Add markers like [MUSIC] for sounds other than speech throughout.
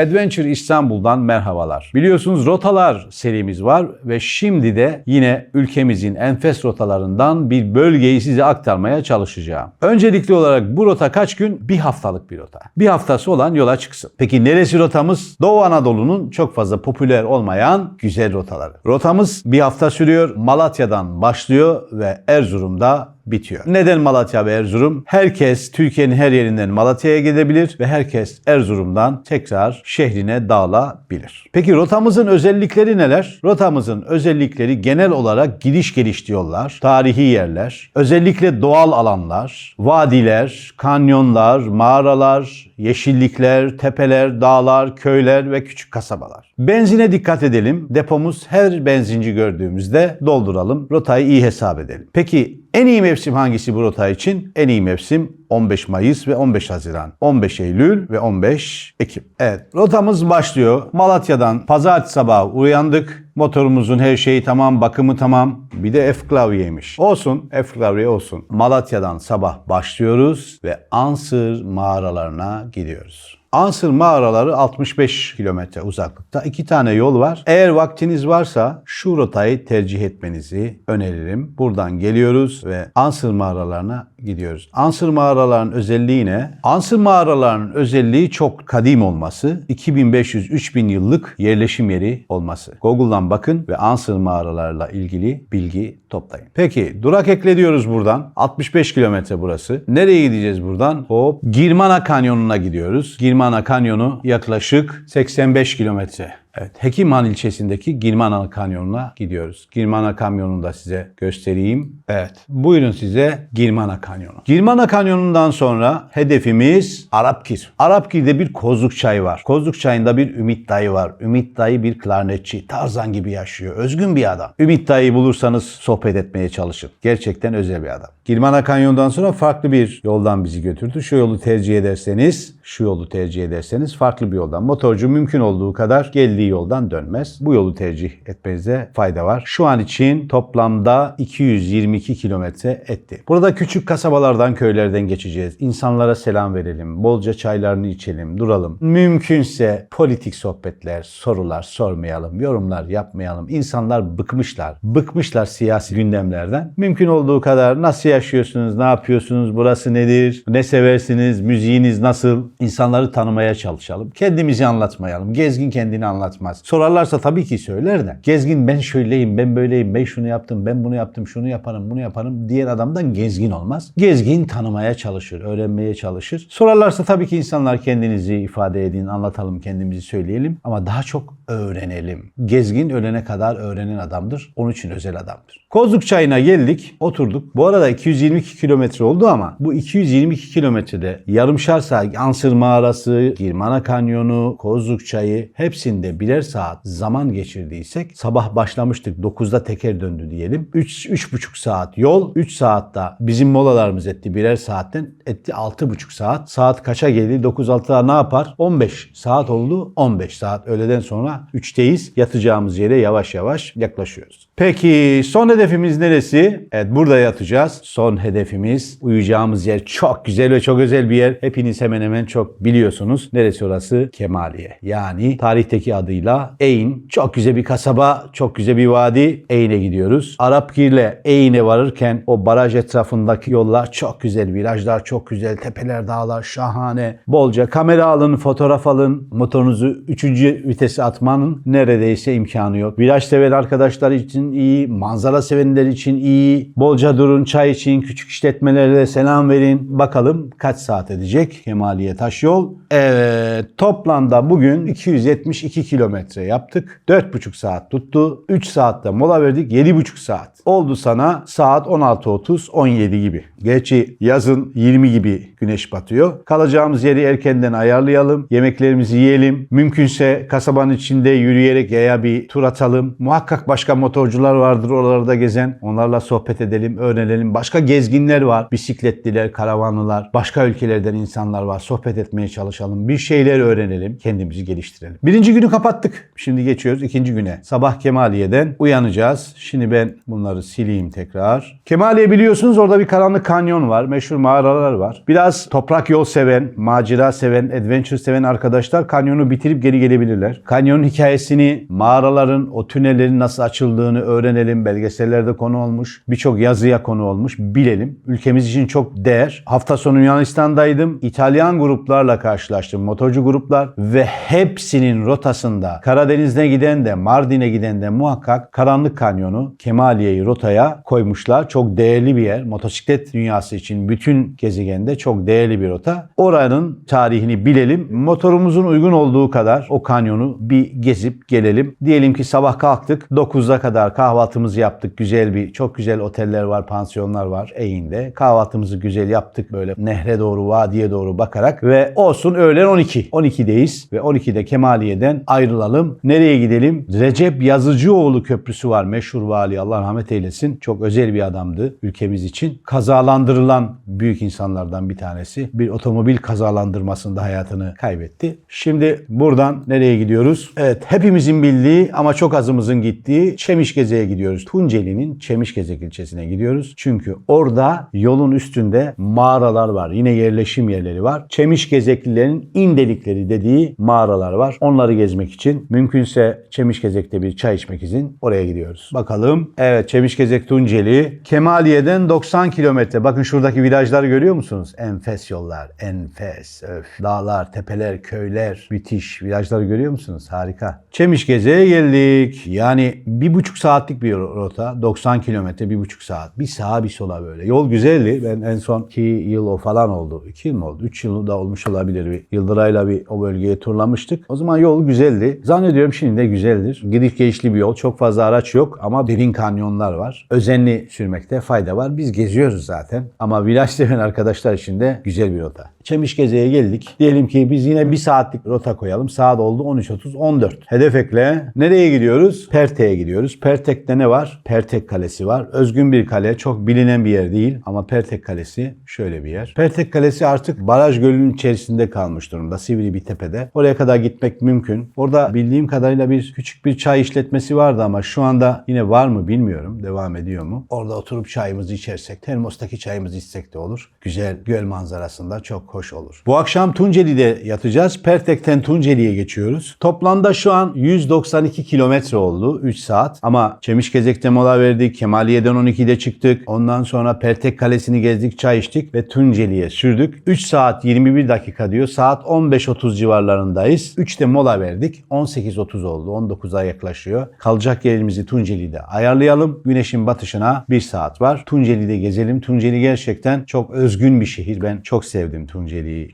Adventure İstanbul'dan merhabalar. Biliyorsunuz rotalar serimiz var ve şimdi de yine ülkemizin enfes rotalarından bir bölgeyi size aktarmaya çalışacağım. Öncelikli olarak bu rota kaç gün? Bir haftalık bir rota. Bir haftası olan yola çıksın. Peki neresi rotamız? Doğu Anadolu'nun çok fazla popüler olmayan güzel rotaları. Rotamız bir hafta sürüyor. Malatya'dan başlıyor ve Erzurum'da bitiyor. Neden Malatya ve Erzurum? Herkes Türkiye'nin her yerinden Malatya'ya gidebilir ve herkes Erzurum'dan tekrar şehrine dağılabilir. Peki rotamızın özellikleri neler? Rotamızın özellikleri genel olarak gidiş geliş yollar, tarihi yerler, özellikle doğal alanlar, vadiler, kanyonlar, mağaralar, yeşillikler, tepeler, dağlar, köyler ve küçük kasabalar. Benzine dikkat edelim. Depomuz her benzinci gördüğümüzde dolduralım. Rotayı iyi hesap edelim. Peki en iyi mevsim hangisi bu rota için? En iyi mevsim 15 Mayıs ve 15 Haziran, 15 Eylül ve 15 Ekim. Evet, rotamız başlıyor. Malatya'dan pazartesi sabahı uyandık. Motorumuzun her şeyi tamam, bakımı tamam. Bir de F klavyeymiş. Olsun, F klavye olsun. Malatya'dan sabah başlıyoruz ve Ansır mağaralarına gidiyoruz. Ansır mağaraları 65 kilometre uzaklıkta. İki tane yol var. Eğer vaktiniz varsa şu rotayı tercih etmenizi öneririm. Buradan geliyoruz ve Ansır mağaralarına gidiyoruz. Ansır mağaraların özelliği ne? Ansır mağaraların özelliği çok kadim olması. 2500-3000 yıllık yerleşim yeri olması. Google'dan bakın ve Ansır mağaralarla ilgili bilgi toplayın. Peki durak ekle diyoruz buradan. 65 kilometre burası. Nereye gideceğiz buradan? Hop Girmana Kanyonu'na gidiyoruz. Girmana Kanyonu yaklaşık 85 kilometre. Evet, Hekimhan ilçesindeki Girmana Kanyonu'na gidiyoruz. Girmana Kanyonu'nu da size göstereyim. Evet, buyurun size Girmana Kanyonu. Girmana Kanyonu'ndan sonra hedefimiz Arapkir. Arapkir'de bir Kozluk Çayı var. Kozluk Çayı'nda bir Ümit Dayı var. Ümit Dayı bir klarnetçi. Tarzan gibi yaşıyor. Özgün bir adam. Ümit Dayı'yı bulursanız sohbet etmeye çalışın. Gerçekten özel bir adam. Girmana Kanyon'dan sonra farklı bir yoldan bizi götürdü. Şu yolu tercih ederseniz, şu yolu tercih ederseniz farklı bir yoldan. Motorcu mümkün olduğu kadar geldiği yoldan dönmez. Bu yolu tercih etmenize fayda var. Şu an için toplamda 222 kilometre etti. Burada küçük kasabalardan, köylerden geçeceğiz. İnsanlara selam verelim. Bolca çaylarını içelim, duralım. Mümkünse politik sohbetler, sorular sormayalım, yorumlar yapmayalım. İnsanlar bıkmışlar. Bıkmışlar siyasi gündemlerden. Mümkün olduğu kadar nasıl yaşıyorsunuz, ne yapıyorsunuz, burası nedir, ne seversiniz, müziğiniz nasıl? İnsanları tanımaya çalışalım. Kendimizi anlatmayalım. Gezgin kendini anlatmaz. Sorarlarsa tabii ki söyler de. Gezgin ben şöyleyim, ben böyleyim, ben şunu yaptım, ben bunu yaptım, şunu yaparım, bunu yaparım diğer adamdan gezgin olmaz. Gezgin tanımaya çalışır, öğrenmeye çalışır. Sorarlarsa tabii ki insanlar kendinizi ifade edin, anlatalım, kendimizi söyleyelim ama daha çok öğrenelim. Gezgin ölene kadar öğrenen adamdır. Onun için özel adamdır. Kozluk Çayı'na geldik, oturduk. Bu arada 222 kilometre oldu ama bu 222 kilometrede Yarımşar Sahil, Ansır Mağarası, Girmana Kanyonu, Kozluk Çayı hepsinde birer saat zaman geçirdiysek sabah başlamıştık 9'da teker döndü diyelim. 3 3,5 saat yol, 3 saatte bizim molalarımız etti birer saatten etti 6,5 saat. Saat kaça geldi? 9-6'da ne yapar? 15 saat oldu. 15 saat öğleden sonra 3'teyiz. Yatacağımız yere yavaş yavaş yaklaşıyoruz. Peki son hedefimiz neresi? Evet burada yatacağız. Son hedefimiz uyuyacağımız yer çok güzel ve çok özel bir yer. Hepiniz hemen hemen çok biliyorsunuz. Neresi orası? Kemaliye. Yani tarihteki adıyla Eyn. Çok güzel bir kasaba, çok güzel bir vadi. Eyn'e gidiyoruz. Arapgir'le Eyn'e varırken o baraj etrafındaki yollar çok güzel. Virajlar çok güzel. Tepeler, dağlar şahane. Bolca kamera alın, fotoğraf alın. Motorunuzu 3. vitese atmanın neredeyse imkanı yok. Viraj seven arkadaşlar için iyi, manzara sevenler için iyi. Bolca durun, çay için, küçük işletmelere de selam verin. Bakalım kaç saat edecek Kemaliye Taş Yol. Evet, toplamda bugün 272 kilometre yaptık. 4,5 saat tuttu. 3 saatte mola verdik. 7,5 saat. Oldu sana saat 16.30, 17 gibi. Gerçi yazın 20 gibi güneş batıyor. Kalacağımız yeri erkenden ayarlayalım. Yemeklerimizi yiyelim. Mümkünse kasabanın içinde yürüyerek yaya bir tur atalım. Muhakkak başka motorcular vardır oralarda gezen. Onlarla sohbet edelim, öğrenelim. Başka gezginler var. Bisikletliler, karavanlılar. Başka ülkelerden insanlar var. Sohbet etmeye çalışalım. Bir şeyler öğrenelim. Kendimizi geliştirelim. Birinci günü kapattık. Şimdi geçiyoruz ikinci güne. Sabah Kemaliye'den uyanacağız. Şimdi ben bunları sileyim tekrar. Kemaliye biliyorsunuz orada bir karanlık kanyon var. Meşhur mağaralar var. Biraz biraz toprak yol seven, macera seven, adventure seven arkadaşlar kanyonu bitirip geri gelebilirler. Kanyonun hikayesini, mağaraların, o tünellerin nasıl açıldığını öğrenelim. Belgesellerde konu olmuş. Birçok yazıya konu olmuş. Bilelim. Ülkemiz için çok değer. Hafta sonu Yunanistan'daydım. İtalyan gruplarla karşılaştım. Motorcu gruplar ve hepsinin rotasında Karadeniz'e giden de Mardin'e giden de muhakkak Karanlık Kanyonu Kemaliye'yi rotaya koymuşlar. Çok değerli bir yer. Motosiklet dünyası için bütün gezegende çok değerli bir rota. Oranın tarihini bilelim. Motorumuzun uygun olduğu kadar o kanyonu bir gezip gelelim. Diyelim ki sabah kalktık. 9'a kadar kahvaltımızı yaptık. Güzel bir, çok güzel oteller var, pansiyonlar var Eğin'de. Kahvaltımızı güzel yaptık böyle nehre doğru, vadiye doğru bakarak ve olsun öğlen 12. 12'deyiz ve 12'de Kemaliye'den ayrılalım. Nereye gidelim? Recep Yazıcıoğlu Köprüsü var. Meşhur vali Allah rahmet eylesin. Çok özel bir adamdı ülkemiz için. Kazalandırılan büyük insanlardan bir tanesi. Bir otomobil kazalandırmasında hayatını kaybetti. Şimdi buradan nereye gidiyoruz? Evet hepimizin bildiği ama çok azımızın gittiği Çemişgeze'ye gidiyoruz. Tunceli'nin Çemişgezek ilçesine gidiyoruz. Çünkü orada yolun üstünde mağaralar var. Yine yerleşim yerleri var. Çemişgezeklilerin indelikleri dediği mağaralar var. Onları gezmek için mümkünse Çemişgezek'te bir çay içmek için oraya gidiyoruz. Bakalım. Evet Çemişgezek Tunceli. Kemaliye'den 90 kilometre. Bakın şuradaki virajları görüyor musunuz? Enfes yollar. Enfes. Öf. Dağlar, tepeler, köyler. Müthiş. Virajları görüyor musunuz? Harika. Çemişgezek'e geldik. Yani bir buçuk saatlik bir rota. 90 kilometre, bir buçuk saat. Bir sağa bir sola böyle. Yol güzeldi. Ben en son 2 yıl o falan oldu. 2 yıl mı oldu? 3 yıl da olmuş olabilir. Bir Yıldıray'la bir o bölgeye turlamıştık. O zaman yol güzeldi. Zannediyorum şimdi de güzeldir. Gidiş gelişli bir yol. Çok fazla araç yok ama derin kanyonlar var. Özenli sürmekte fayda var. Biz geziyoruz zaten. Ama viraj seven arkadaşlar için de güzel bir rota. Çemişgeze'ye geldik. Diyelim ki biz yine bir saatlik rota koyalım. Saat oldu 13.30 14. Hedef ekle. Nereye gidiyoruz? Pertek'e gidiyoruz. Pertek'te ne var? Pertek Kalesi var. Özgün bir kale. Çok bilinen bir yer değil. Ama Pertek Kalesi şöyle bir yer. Pertek Kalesi artık baraj gölünün içerisinde kalmış durumda. Sivri bir tepede. Oraya kadar gitmek mümkün. Orada bildiğim kadarıyla bir küçük bir çay işletmesi vardı ama şu anda yine var mı bilmiyorum. Devam ediyor mu? Orada oturup çayımızı içersek, termostaki çayımızı içsek de olur. Güzel göl manzarasında çok hoş olur. Bu akşam Tunceli'de yatacağız. Pertek'ten Tunceli'ye geçiyoruz. Toplamda şu an 192 kilometre oldu. 3 saat. Ama Çemişgezek'te mola verdik. Kemaliye'den 12'de çıktık. Ondan sonra Pertek Kalesi'ni gezdik, çay içtik ve Tunceli'ye sürdük. 3 saat 21 dakika diyor. Saat 15.30 civarlarındayız. 3'te mola verdik. 18.30 oldu. 19'a yaklaşıyor. Kalacak yerimizi Tunceli'de ayarlayalım. Güneşin batışına 1 saat var. Tunceli'de gezelim. Tunceli gerçekten çok özgün bir şehir. Ben çok sevdim Tunceli'yi.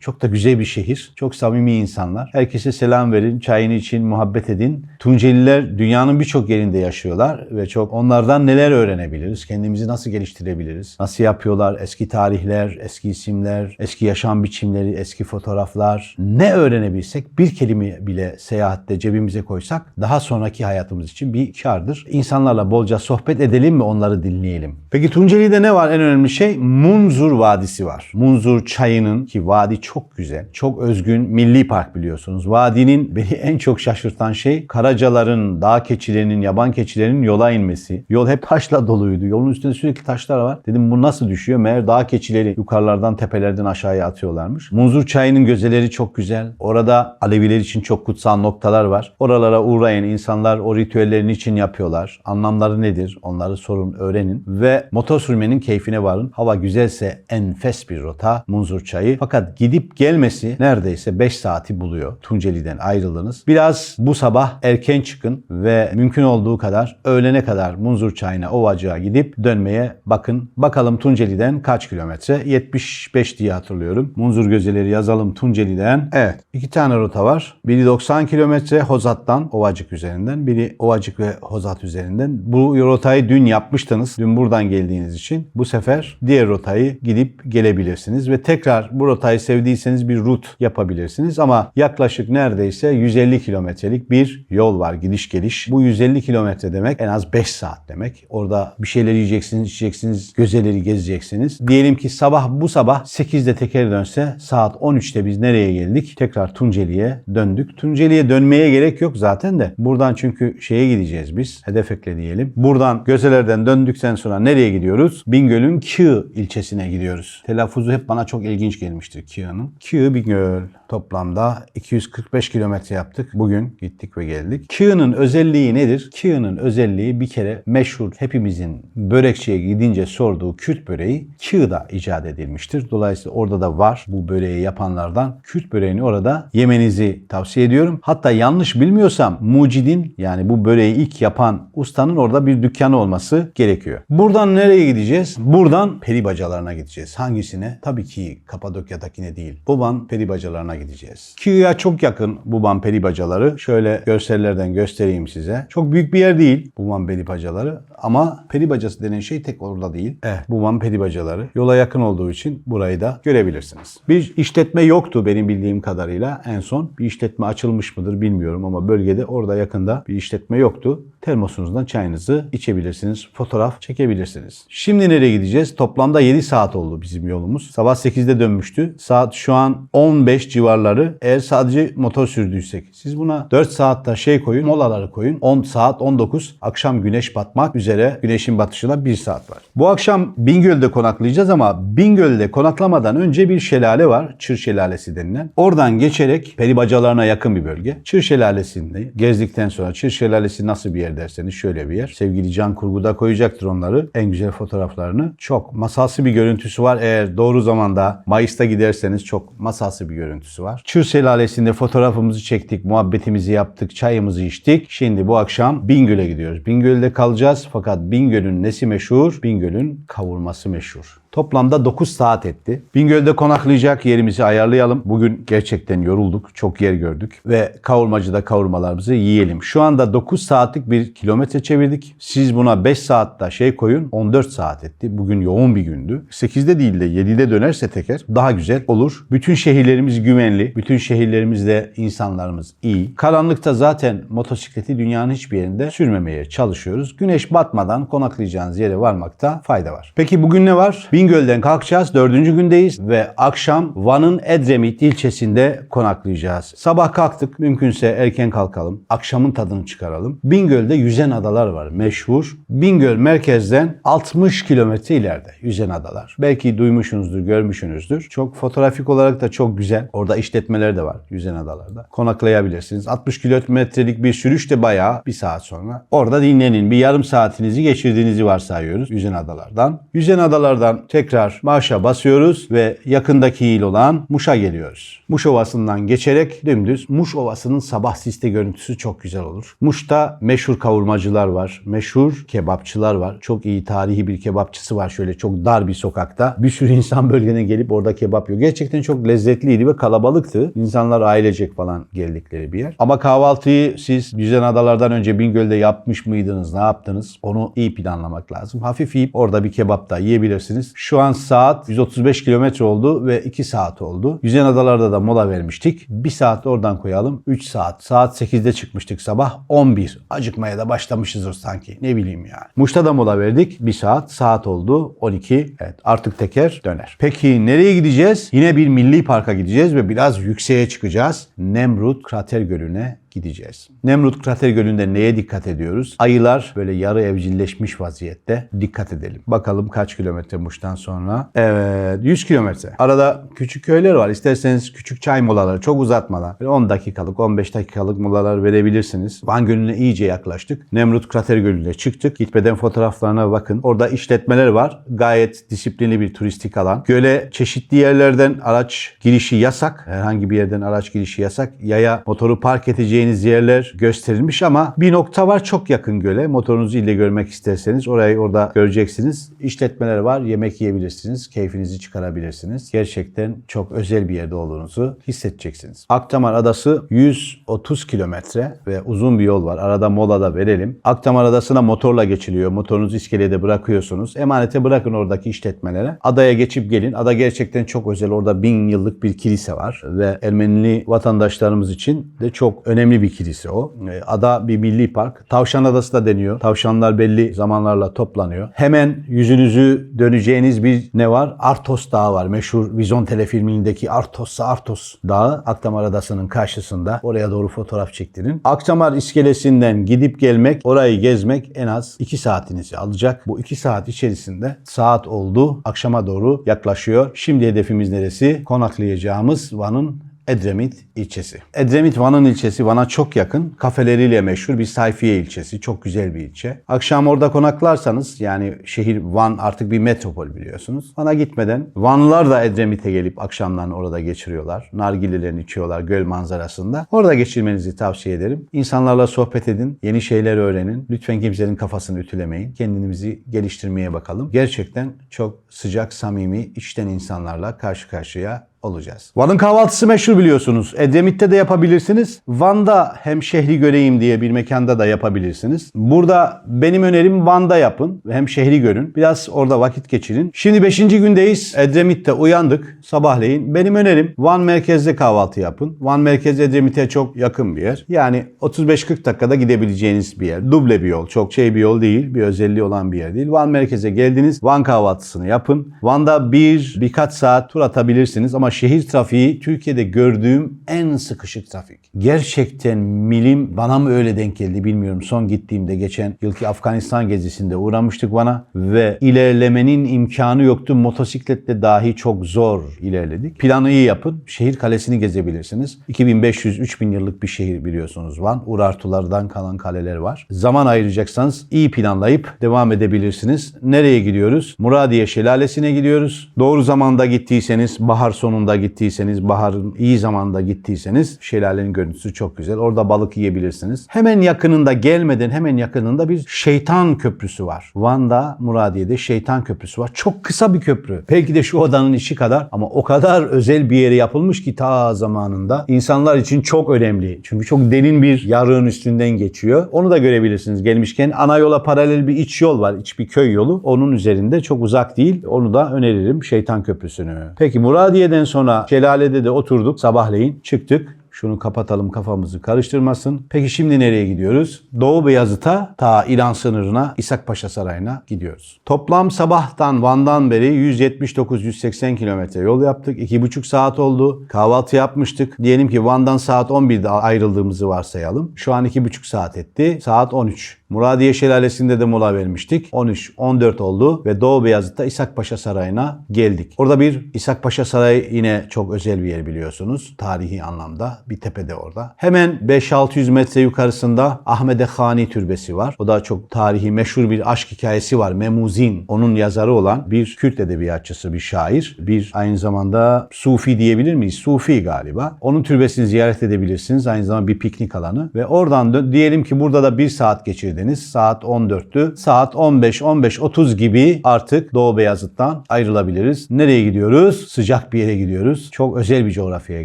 Çok da güzel bir şehir. Çok samimi insanlar. Herkese selam verin. Çayını için muhabbet edin. Tunceliler dünyanın birçok yerinde yaşıyorlar ve çok onlardan neler öğrenebiliriz? Kendimizi nasıl geliştirebiliriz? Nasıl yapıyorlar? Eski tarihler, eski isimler, eski yaşam biçimleri, eski fotoğraflar. Ne öğrenebilsek bir kelime bile seyahatte cebimize koysak daha sonraki hayatımız için bir kardır. İnsanlarla bolca sohbet edelim ve onları dinleyelim. Peki Tunceli'de ne var? En önemli şey Munzur Vadisi var. Munzur çayının ki vadi çok güzel, çok özgün milli park biliyorsunuz. Vadinin beni [LAUGHS] en çok şaşırtan şey Karacaların, dağ keçilerinin, yaban keçilerinin yola inmesi. Yol hep taşla doluydu. Yolun üstünde sürekli taşlar var. Dedim bu nasıl düşüyor? Meğer dağ keçileri yukarılardan tepelerden aşağıya atıyorlarmış. Munzur çayının gözeleri çok güzel. Orada Aleviler için çok kutsal noktalar var. Oralara uğrayın. insanlar o ritüellerin için yapıyorlar. Anlamları nedir? Onları sorun, öğrenin. Ve motor sürmenin keyfine varın. Hava güzelse enfes bir rota Munzur çayı. Fakat gidip gelmesi neredeyse 5 saati buluyor. Tunceli'den ayrıldınız. Biraz bu sabah erken çıkın ve mümkün olduğu kadar öğlene kadar Munzur çayına, Ovacık'a gidip dönmeye bakın. Bakalım Tunceli'den kaç kilometre? 75 diye hatırlıyorum. Munzur gözeleri yazalım Tunceli'den. Evet. iki tane rota var. Biri 90 kilometre Hozat'tan Ovacık üzerinden. Biri Ovacık ve Hozat üzerinden. Bu rotayı dün yapmıştınız. Dün buradan geldiğiniz için. Bu sefer diğer rotayı gidip gelebilirsiniz ve tekrar bu rotayı sevdiyseniz bir rut yapabilirsiniz ama yaklaşık neredeyse 150 kilometrelik bir yol var gidiş geliş. Bu 150 kilometre demek en az 5 saat demek. Orada bir şeyler yiyeceksiniz, içeceksiniz, gözeleri gezeceksiniz. Diyelim ki sabah bu sabah 8'de teker dönse saat 13'te biz nereye geldik? Tekrar Tunceli'ye döndük. Tunceli'ye dönmeye gerek yok zaten de. Buradan çünkü şeye gideceğiz biz. Hedef ekle diyelim. Buradan Gözeler'den döndükten sonra nereye gidiyoruz? Bingöl'ün Kığ ilçesine gidiyoruz. Telaffuzu hep bana çok ilginç gelmiş. Gelmiştir Kia'nın. Kia Bingöl toplamda 245 kilometre yaptık. Bugün gittik ve geldik. Kia'nın özelliği nedir? Kia'nın özelliği bir kere meşhur hepimizin börekçiye gidince sorduğu Kürt böreği Kia'da icat edilmiştir. Dolayısıyla orada da var bu böreği yapanlardan. Kürt böreğini orada yemenizi tavsiye ediyorum. Hatta yanlış bilmiyorsam Mucid'in yani bu böreği ilk yapan ustanın orada bir dükkanı olması gerekiyor. Buradan nereye gideceğiz? Buradan peri bacalarına gideceğiz. Hangisine? Tabii ki Kapadokya'dakine değil. Buban peri bacalarına gideceğiz. Kia'ya çok yakın Buban peri bacaları. Şöyle görsellerden göstereyim size. Çok büyük bir yer değil Buban peri bacaları ama peri bacası denen şey tek orada değil. Eh, Buban peri bacaları. Yola yakın olduğu için burayı da görebilirsiniz. Bir işletme yoktu benim bildiğim kadarıyla en son. Bir işletme açılmış mıdır bilmiyorum ama bölgede orada yakında bir işletme yoktu. Termosunuzdan çayınızı içebilirsiniz. Fotoğraf çekebilirsiniz. Şimdi nereye gideceğiz? Toplamda 7 saat oldu bizim yolumuz. Sabah 8'de dönmüştü. Saat şu an 15 civarları. Eğer sadece motor sürdüysek. Siz buna 4 saatte şey koyun, molaları koyun. 10 saat 19. Akşam güneş batmak üzere. Güneşin batışına 1 saat var. Bu akşam Bingöl'de konaklayacağız ama Bingöl'de konaklamadan önce bir şelale var. Çır Şelalesi denilen. Oradan geçerek peribacalarına yakın bir bölge. Çır Şelalesi'nde gezdikten sonra Çır Şelalesi nasıl bir yer derseniz şöyle bir yer. Sevgili Can Kurgu'da koyacaktır onları. En güzel fotoğraflarını. Çok masalsı bir görüntüsü var. Eğer doğru zamanda Mayıs'ta giderseniz çok masalsı bir görüntüsü var. Çır Şelalesi'nde fotoğrafımızı çektik, muhabbetimizi yaptık, çayımızı içtik. Şimdi bu akşam Bingöl'e gidiyoruz. Bingöl'de kalacağız fakat Bingöl'ün nesi meşhur? Bingöl'ün kavurması meşhur. Toplamda 9 saat etti. Bingöl'de konaklayacak yerimizi ayarlayalım. Bugün gerçekten yorulduk. Çok yer gördük. Ve kavurmacıda kavurmalarımızı yiyelim. Şu anda 9 saatlik bir kilometre çevirdik. Siz buna 5 saatte şey koyun. 14 saat etti. Bugün yoğun bir gündü. 8'de değil de 7'de dönerse teker daha güzel olur. Bütün şehirlerimiz güvenli. Bütün şehirlerimizde insanlarımız iyi. Karanlıkta zaten motosikleti dünyanın hiçbir yerinde sürmemeye çalışıyoruz. Güneş batmadan konaklayacağınız yere varmakta fayda var. Peki bugün ne var? Bingöl'den kalkacağız. Dördüncü gündeyiz ve akşam Van'ın Edremit ilçesinde konaklayacağız. Sabah kalktık. Mümkünse erken kalkalım. Akşamın tadını çıkaralım. Bingöl'de yüzen adalar var. Meşhur. Bingöl merkezden 60 kilometre ileride yüzen adalar. Belki duymuşsunuzdur, görmüşsünüzdür. Çok fotoğrafik olarak da çok güzel. Orada işletmeler de var yüzen adalarda. Konaklayabilirsiniz. 60 kilometrelik bir sürüş de bayağı bir saat sonra. Orada dinlenin. Bir yarım saatinizi geçirdiğinizi varsayıyoruz yüzen adalardan. Yüzen adalardan tekrar marşa basıyoruz ve yakındaki il olan Muş'a geliyoruz. Muş Ovası'ndan geçerek dümdüz Muş Ovası'nın sabah siste görüntüsü çok güzel olur. Muş'ta meşhur kavurmacılar var. Meşhur kebapçılar var. Çok iyi tarihi bir kebapçısı var şöyle çok dar bir sokakta. Bir sürü insan bölgene gelip orada kebap yiyor. Gerçekten çok lezzetliydi ve kalabalıktı. İnsanlar ailecek falan geldikleri bir yer. Ama kahvaltıyı siz Yüzen Adalardan önce Bingöl'de yapmış mıydınız? Ne yaptınız? Onu iyi planlamak lazım. Hafif yiyip orada bir kebap da yiyebilirsiniz. Şu an saat 135 kilometre oldu ve 2 saat oldu. Yüzen Adalar'da da mola vermiştik. 1 saat oradan koyalım. 3 saat. Saat 8'de çıkmıştık sabah. 11. Acıkmaya da başlamışızdır sanki. Ne bileyim yani. Muş'ta da mola verdik. 1 saat. Saat oldu. 12. Evet artık teker döner. Peki nereye gideceğiz? Yine bir milli parka gideceğiz ve biraz yükseğe çıkacağız. Nemrut Krater Gölü'ne gideceğiz. Nemrut Krater Gölü'nde neye dikkat ediyoruz? Ayılar böyle yarı evcilleşmiş vaziyette. Dikkat edelim. Bakalım kaç kilometre Muş'tan sonra? Evet 100 kilometre. Arada küçük köyler var. İsterseniz küçük çay molaları çok uzatmadan böyle 10 dakikalık 15 dakikalık molalar verebilirsiniz. Van Gölü'ne iyice yaklaştık. Nemrut Krater Gölü'ne çıktık. Gitmeden fotoğraflarına bakın. Orada işletmeler var. Gayet disiplinli bir turistik alan. Göle çeşitli yerlerden araç girişi yasak. Herhangi bir yerden araç girişi yasak. Yaya motoru park edeceğiniz yerler gösterilmiş ama bir nokta var çok yakın göle. Motorunuzu ile görmek isterseniz orayı orada göreceksiniz. İşletmeler var. Yemek yiyebilirsiniz. Keyfinizi çıkarabilirsiniz. Gerçekten çok özel bir yerde olduğunuzu hissedeceksiniz. Akdamar Adası 130 kilometre ve uzun bir yol var. Arada mola da verelim. Akdamar Adası'na motorla geçiliyor. Motorunuzu iskelede bırakıyorsunuz. Emanete bırakın oradaki işletmelere. Adaya geçip gelin. Ada gerçekten çok özel. Orada bin yıllık bir kilise var ve Ermenili vatandaşlarımız için de çok önemli önemli bir kilise o. E, Ada bir milli park. Tavşan Adası da deniyor. Tavşanlar belli zamanlarla toplanıyor. Hemen yüzünüzü döneceğiniz bir ne var? Artos Dağı var. Meşhur Vizon telefilmindeki Artos Artos Dağı. Akdamar Adası'nın karşısında. Oraya doğru fotoğraf çektirin. Akdamar iskelesinden gidip gelmek, orayı gezmek en az 2 saatinizi alacak. Bu 2 saat içerisinde saat oldu. Akşama doğru yaklaşıyor. Şimdi hedefimiz neresi? Konaklayacağımız Van'ın Edremit ilçesi. Edremit Van'ın ilçesi. Van'a çok yakın. Kafeleriyle meşhur bir sayfiye ilçesi. Çok güzel bir ilçe. Akşam orada konaklarsanız yani şehir Van artık bir metropol biliyorsunuz. Van'a gitmeden Vanlılar da Edremit'e gelip akşamlarını orada geçiriyorlar. Nargilelerini içiyorlar göl manzarasında. Orada geçirmenizi tavsiye ederim. İnsanlarla sohbet edin. Yeni şeyler öğrenin. Lütfen kimsenin kafasını ütülemeyin. Kendinizi geliştirmeye bakalım. Gerçekten çok sıcak, samimi, içten insanlarla karşı karşıya olacağız. Van'ın kahvaltısı meşhur biliyorsunuz. Edremit'te de yapabilirsiniz. Van'da hem şehri göreyim diye bir mekanda da yapabilirsiniz. Burada benim önerim Van'da yapın. Hem şehri görün. Biraz orada vakit geçirin. Şimdi 5. gündeyiz. Edremit'te uyandık sabahleyin. Benim önerim Van merkezde kahvaltı yapın. Van merkez Edremit'e çok yakın bir yer. Yani 35-40 dakikada gidebileceğiniz bir yer. Duble bir yol. Çok şey bir yol değil. Bir özelliği olan bir yer değil. Van merkeze geldiniz. Van kahvaltısını yapın. Van'da bir birkaç saat tur atabilirsiniz ama şehir trafiği Türkiye'de gördüğüm en sıkışık trafik. Gerçekten milim bana mı öyle denk geldi bilmiyorum. Son gittiğimde geçen yılki Afganistan gezisinde uğramıştık bana ve ilerlemenin imkanı yoktu. Motosikletle dahi çok zor ilerledik. Planı iyi yapın. Şehir kalesini gezebilirsiniz. 2500-3000 yıllık bir şehir biliyorsunuz Van. Urartulardan kalan kaleler var. Zaman ayıracaksanız iyi planlayıp devam edebilirsiniz. Nereye gidiyoruz? Muradiye Şelalesi'ne gidiyoruz. Doğru zamanda gittiyseniz, bahar sonunda gittiyseniz, baharın iyi zamanda gittiyseniz şelalenin görüntüsü çok güzel. Orada balık yiyebilirsiniz. Hemen yakınında gelmeden hemen yakınında bir şeytan köprüsü var. Van'da Muradiye'de şeytan köprüsü var. Çok kısa bir köprü. Belki de şu odanın işi kadar ama o kadar özel bir yere yapılmış ki ta zamanında insanlar için çok önemli. Çünkü çok derin bir yarığın üstünden geçiyor. Onu da görebilirsiniz gelmişken. Ana yola paralel bir iç yol var. iç bir köy yolu. Onun üzerinde çok uzak değil. Onu da öneririm. Şeytan Köprüsü'nü. Peki Muradiye'den sonra şelalede de oturduk. Sabahleyin çıktık. Şunu kapatalım kafamızı karıştırmasın. Peki şimdi nereye gidiyoruz? Doğu Beyazıt'a ta İran sınırına İshak Paşa Sarayı'na gidiyoruz. Toplam sabahtan Van'dan beri 179-180 kilometre yol yaptık. 2,5 saat oldu. Kahvaltı yapmıştık. Diyelim ki Van'dan saat 11'de ayrıldığımızı varsayalım. Şu an 2,5 saat etti. Saat 13. Muradiye Şelalesi'nde de mola vermiştik. 13-14 oldu ve Doğu Beyazıt'ta İshak Paşa Sarayı'na geldik. Orada bir İshak Paşa Sarayı yine çok özel bir yer biliyorsunuz. Tarihi anlamda bir tepede orada. Hemen 5-600 metre yukarısında Ahmede Hani Türbesi var. O da çok tarihi meşhur bir aşk hikayesi var. Memuzin onun yazarı olan bir Kürt edebiyatçısı, bir şair. Bir aynı zamanda Sufi diyebilir miyiz? Sufi galiba. Onun türbesini ziyaret edebilirsiniz. Aynı zamanda bir piknik alanı. Ve oradan da diyelim ki burada da bir saat geçirdiniz. Saat 14'tü. Saat 15-15-30 gibi artık Doğu Beyazıt'tan ayrılabiliriz. Nereye gidiyoruz? Sıcak bir yere gidiyoruz. Çok özel bir coğrafyaya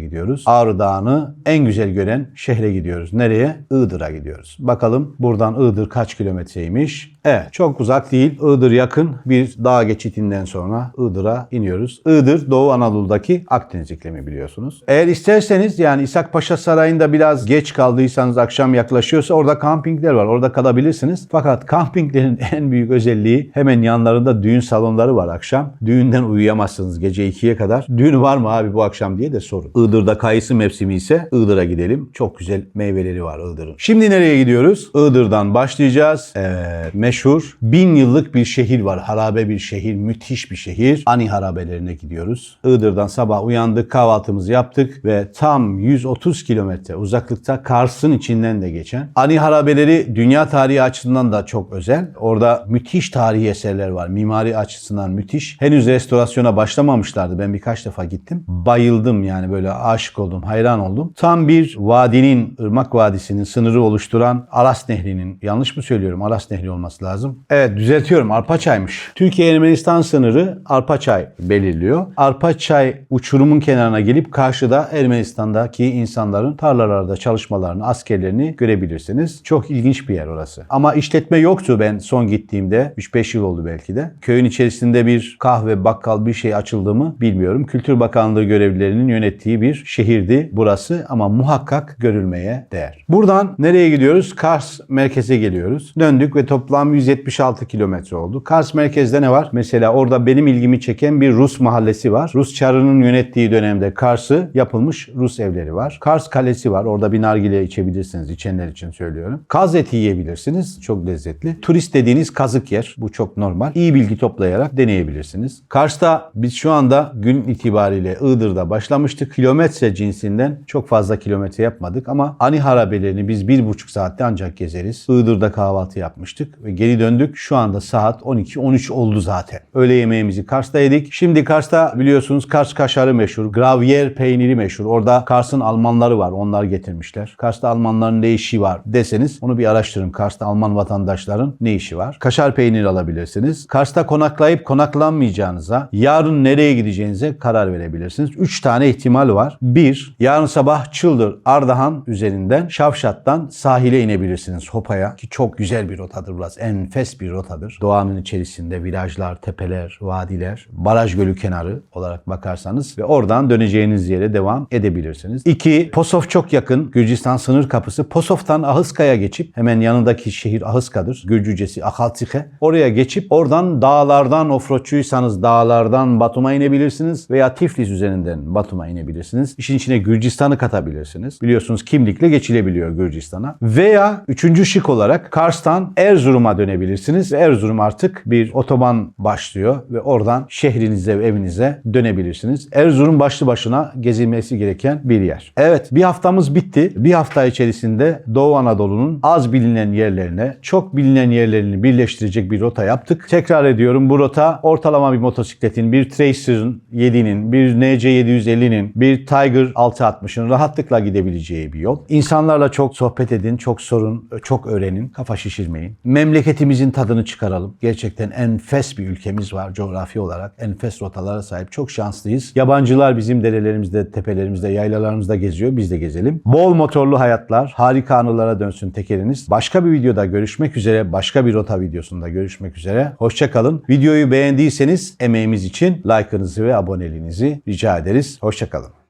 gidiyoruz. Ağrı Dağı'nı en güzel gören şehre gidiyoruz. Nereye? Iğdır'a gidiyoruz. Bakalım buradan Iğdır kaç kilometreymiş? Evet çok uzak değil. Iğdır yakın bir dağ geçitinden sonra Iğdır'a iniyoruz. Iğdır Doğu Anadolu'daki Akdeniz iklimi biliyorsunuz. Eğer isterseniz yani İshak Paşa Sarayı'nda biraz geç kaldıysanız akşam yaklaşıyorsa orada kampingler var. Orada kalabilirsiniz. Fakat kampinglerin [LAUGHS] en büyük özelliği hemen yanlarında düğün salonları var akşam. Düğünden uyuyamazsınız gece 2'ye kadar. Düğün var mı abi bu akşam diye de sorun. Iğdır'da kayısı mevsimi ise Iğdır'a gidelim. Çok güzel meyveleri var Iğdır'ın. Şimdi nereye gidiyoruz? Iğdır'dan başlayacağız. Evet, meşhur bin yıllık bir şehir var. Harabe bir şehir, müthiş bir şehir. Ani harabelerine gidiyoruz. Iğdır'dan sabah uyandık, kahvaltımızı yaptık ve tam 130 kilometre uzaklıkta Kars'ın içinden de geçen Ani harabeleri dünya tarihi açısından da çok özel. Orada müthiş tarihi eserler var. Mimari açısından müthiş. Henüz restorasyona başlamamışlardı. Ben birkaç defa gittim. Bayıldım yani böyle aşık oldum, hayran oldum. Tam bir vadinin, Irmak Vadisi'nin sınırı oluşturan Aras Nehri'nin, yanlış mı söylüyorum? Aras Nehri olması lazım. Evet düzeltiyorum. Arpaçay'mış. Türkiye-Ermenistan sınırı Arpaçay belirliyor. Arpaçay uçurumun kenarına gelip karşıda Ermenistan'daki insanların tarlalarda çalışmalarını, askerlerini görebilirsiniz. Çok ilginç bir yer orası. Burası. Ama işletme yoktu ben son gittiğimde. 3-5 yıl oldu belki de. Köyün içerisinde bir kahve, bakkal bir şey açıldı mı bilmiyorum. Kültür Bakanlığı görevlilerinin yönettiği bir şehirdi burası ama muhakkak görülmeye değer. Buradan nereye gidiyoruz? Kars merkeze geliyoruz. Döndük ve toplam 176 kilometre oldu. Kars merkezde ne var? Mesela orada benim ilgimi çeken bir Rus mahallesi var. Rus Çarı'nın yönettiği dönemde Kars'ı yapılmış Rus evleri var. Kars Kalesi var. Orada bir nargile içebilirsiniz. İçenler için söylüyorum. Kaz eti yiyebilirsiniz. Çok lezzetli. Turist dediğiniz kazık yer. Bu çok normal. İyi bilgi toplayarak deneyebilirsiniz. Kars'ta biz şu anda gün itibariyle Iğdır'da başlamıştık. Kilometre cinsinden çok fazla kilometre yapmadık ama Ani harabelerini biz bir buçuk saatte ancak gezeriz. Iğdır'da kahvaltı yapmıştık ve geri döndük. Şu anda saat 12-13 oldu zaten. Öğle yemeğimizi Kars'ta yedik. Şimdi Kars'ta biliyorsunuz Kars kaşarı meşhur. Gravyer peyniri meşhur. Orada Kars'ın Almanları var. Onlar getirmişler. Kars'ta Almanların ne işi var deseniz onu bir araştırın. Kars'ta Alman vatandaşların ne işi var? Kaşar peyniri alabilirsiniz. Kars'ta konaklayıp konaklanmayacağınıza, yarın nereye gideceğinize karar verebilirsiniz. 3 tane ihtimal var. 1. Yarın sabah Çıldır, Ardahan üzerinden Şavşat'tan sahile inebilirsiniz Hopa'ya ki çok güzel bir rotadır burası. Enfes bir rotadır. Doğanın içerisinde virajlar, tepeler, vadiler, baraj gölü kenarı olarak bakarsanız ve oradan döneceğiniz yere devam edebilirsiniz. 2. Posov çok yakın. Gürcistan sınır kapısı. Posov'tan Ahıska'ya geçip hemen yanındaki şehir Ahıska'dır. Gürcücesi Akaltike. Oraya geçip oradan dağlardan offroadçuysanız dağlardan Batum'a inebilirsiniz veya Tiflis üzerinden Batum'a inebilirsiniz. İşin içine Gürcistan'ı katabilirsiniz. Biliyorsunuz kimlikle geçilebiliyor Gürcistan'a. Veya üçüncü şık olarak Kars'tan Erzurum'a dönebilirsiniz. Erzurum artık bir otoban başlıyor ve oradan şehrinize ve evinize dönebilirsiniz. Erzurum başlı başına gezilmesi gereken bir yer. Evet bir haftamız bitti. Bir hafta içerisinde Doğu Anadolu'nun az bilinen yerlerine çok bilinen yerlerini birleştirecek bir rota yaptık. Tekrar ediyorum bu rota ortalama bir motosikletin, bir Tracer'ın 7'nin, bir NC750'nin, bir Tiger 660'ın rahatlıkla gidebileceği bir yol. İnsanlarla çok sohbet edin, çok sorun, çok öğrenin, kafa şişirmeyin. Memleketimizin tadını çıkaralım. Gerçekten enfes bir ülkemiz var coğrafi olarak. Enfes rotalara sahip. Çok şanslıyız. Yabancılar bizim derelerimizde, tepelerimizde, yaylalarımızda geziyor. Biz de gezelim. Bol motorlu hayatlar, harika anılara dönsün tekeriniz. Başka bir videoda görüşmek üzere. Başka bir rota videosunda görüşmek üzere. Hoşçakalın. Videoyu beğendiyseniz emeğimiz için like'ınızı ve aboneliğinizi rica ederiz. Hoşçakalın.